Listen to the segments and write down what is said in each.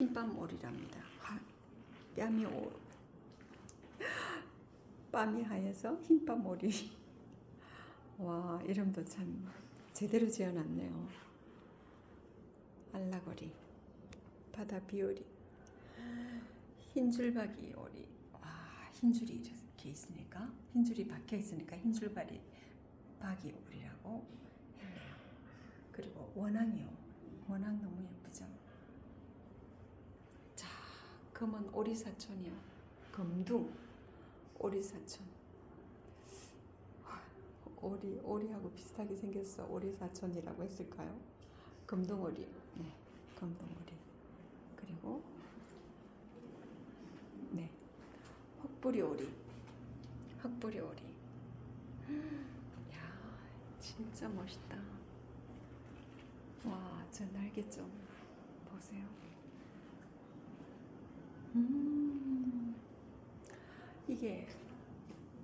흰밤 오리랍니다. 하, 뺨이 오, 뺨이 하얘서 흰밤 오리. 와 이름도 참 제대로 지어놨네요. 알라거리, 바다 비오리, 흰줄박이 오리. 와 흰줄이 이렇게 있으니까 흰줄이 박혀 있으니까 흰줄박이 박이 오리라고 했네요. 그리고 원앙이요. 원앙 너무 예쁘죠. 자, 금은 오리사촌이요. 금둥 오리사촌. 오리 오리하고 비슷하게 생겼어. 오리사촌이라고 했을까요? 금둥오리. 네, 금둥오리. 그리고 네, 헛부리 오리. 헛부리 오리. 야, 진짜 멋있다. 와, 저 날개 좀 보세요. 음, 이게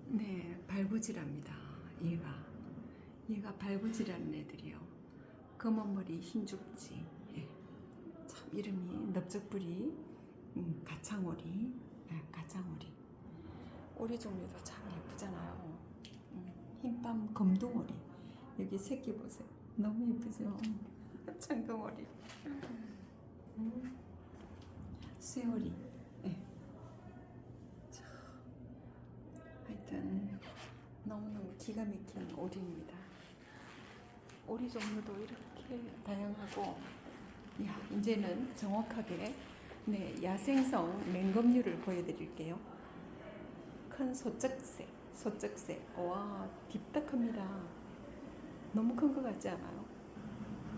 네 발구지랍니다. 얘가 얘가 발구지라는 애들이요. 검은 머리 흰죽지. 예. 참 이름이 넓적부리 음, 가창오리. 네, 가창오리. 오리 종류도 참 예쁘잖아요. 음, 흰밤 검둥오리. 여기 새끼 보세요. 너무 예쁘죠. 창동오리. 음. 쇠오리. 예. 자, 하여튼 너무너무 기가 막힌 오리입니다. 오리 종류도 이렇게 다양하고, 야 이제는 정확하게 네 야생성 맹검류를 보여드릴게요. 큰 소쩍새, 소쩍새. 와 딥딱합니다. 너무 큰 것 같지 않아요?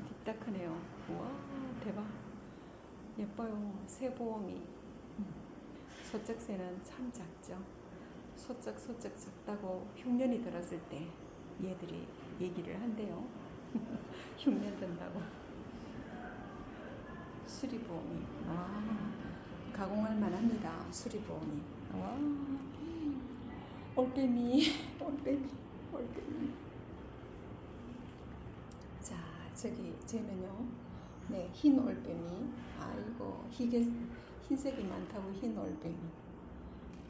딥딱하네요. 와 대박. 예뻐요. 새보험이. 음. 소쩍새는 참 작죠. 소쩍 소쩍 작다고 흉년이 들었을 때 얘들이 얘기를 한대요. 흉년 든다고. 수리보험이. 와 가공할 만합니다. 수리보험이. 와 올빼미 올빼미 올빼미. 자 저기 쟤는요. 네, 흰 올빼미. 아이고, 희게, 흰색이 많다고 흰 올빼미.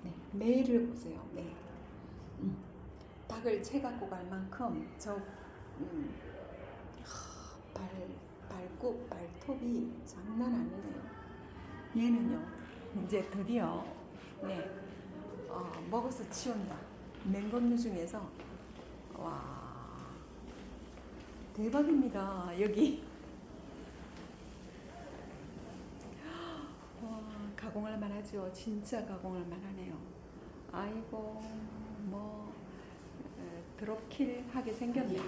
네, 매를 보세요. 매. 음, 닭을 채 갖고 갈 만큼 저 음, 하, 발 발굽 발톱이 장난 아니네요. 얘는요, 이제 드디어 네 어, 먹어서 치운다. 맹검류 중에서 와 대박입니다. 여기. 와, 가공할 만하죠. 진짜 가공할 만하네요. 아이고, 뭐, 에, 드롭킬 하게 생겼네.